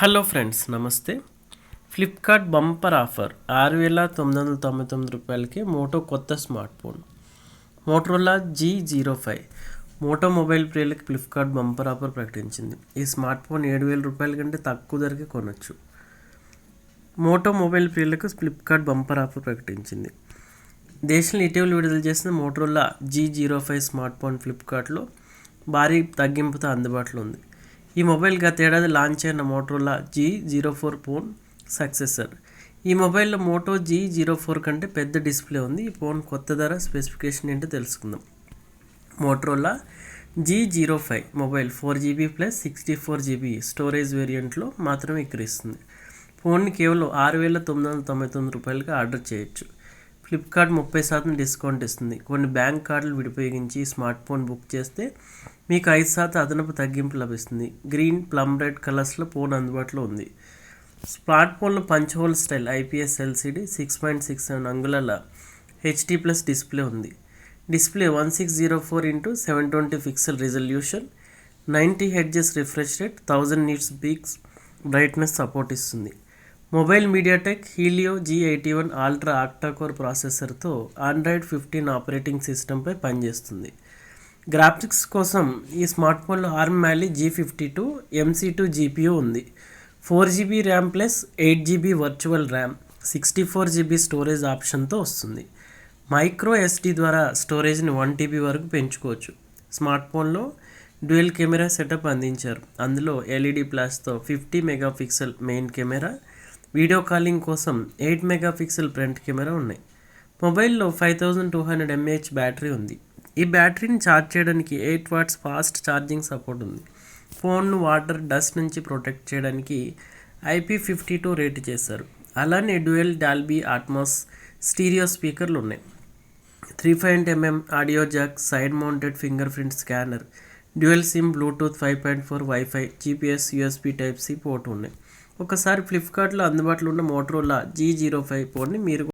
Hello friends నమస్తే. Flipkart bumper offer ఆరు వేల తొమ్మిది వందల తొంభై తొమ్మిది రూపాయలకి మోటో కొత్త smart phone Motorola G zero five Moto mobile ప్రియులకి Flipkart bumper offer ప్రకటించింది. ఈ స్మార్ట్ ఫోన్ ఏడు వేల రూపాయల కంటే తక్కువ ధరకే కొనొచ్చు. మోటో మొబైల్ ప్రియులకు ఫ్లిప్కార్ట్ బంపర్ ఆఫర్ ప్రకటించింది. దేశంలో ఇటీవల విడుదల చేసిన Motorola G zero five smart phone ఫ్లిప్కార్ట్లో భారీ తగ్గింపుతో అందుబాటులో ఉంది. ఈ మొబైల్ గత ఏడాది లాంచ్ అయిన Motorola G zero four phone successor ఈ మొబైల్లో మోటో జీ జీరో ఫోర్ కంటే పెద్ద డిస్ప్లే ఉంది. ఈ ఫోన్ కొత్త ధర స్పెసిఫికేషన్ ఏంటో తెలుసుకుందాం. Motorola G zero five mobile four GB plus sixty four GB storage వేరియంట్లో మాత్రమే విక్రయిస్తుంది. ఫోన్ని కేవలం ఆరు వేల తొమ్మిది వందల తొంభై తొమ్మిది రూపాయలకి ఆర్డర్ చేయొచ్చు. ఫ్లిప్కార్ట్ ముప్పై శాతం డిస్కౌంట్ ఇస్తుంది. కొన్ని బ్యాంక్ కార్డులు విడిపయోగించి స్మార్ట్ ఫోన్ బుక్ చేస్తే మీకు ఐదు శాతం అదనపు తగ్గింపు లభిస్తుంది. గ్రీన్ ప్లమ్ రెడ్ కలర్స్లో ఫోన్ అందుబాటులో ఉంది. స్మార్ట్ ఫోన్లో punch hole style IPS LCD six point six seven అంగుళాల హెచ్డి ప్లస్ డిస్ప్లే ఉంది. Display one six zero four into seven twenty pixel resolution ninety hertz refresh rate thousand nits peaks brightness support ఇస్తుంది. Mobile MediaTek Helio G eighty one ultra octacore ప్రాసెసర్తో Android fifteen operating సిస్టంపై పనిచేస్తుంది. Graphics కోసం ఈ smart ఫోన్లో ARM Mali G fifty two MC two GPU ఉంది. Four GB RAM plus eight GB virtual RAM sixty four GB storage ఆప్షన్తో వస్తుంది. Micro SD ద్వారా స్టోరేజ్ని one TB వరకు పెంచుకోవచ్చు. స్మార్ట్ ఫోన్లో డ్యూయల్ కెమెరా సెటప్ అందించారు. అందులో LED ప్లాస్తో fifty megapixel main camera video calling కోసం eight megapixel front camera ఉన్నాయి. మొబైల్లో five thousand two hundred mAh battery ఉంది. ఈ బ్యాటరీని ఛార్జ్ చేయడానికి eight watts fast charging support ఉంది. ఫోన్ను వాటర్ డస్ట్ నుంచి ప్రొటెక్ట్ చేయడానికి ఐపీ ఫిఫ్టీ టూ రేట్ చేశారు. అలానే డ్యూయల్ డాల్బీ ఆట్మాస్ స్టీరియో స్పీకర్లు ఉన్నాయి. Three point mm audio jack side mounted fingerprint scanner dual SIM Bluetooth five point four WiFi GPS USB type C port ఉన్నాయి. ఒకసారి ఫ్లిప్కార్ట్లో అందుబాటులో ఉన్న మోటరోలా జీ జీరో ఫైవ్ ఫోన్ని మీరు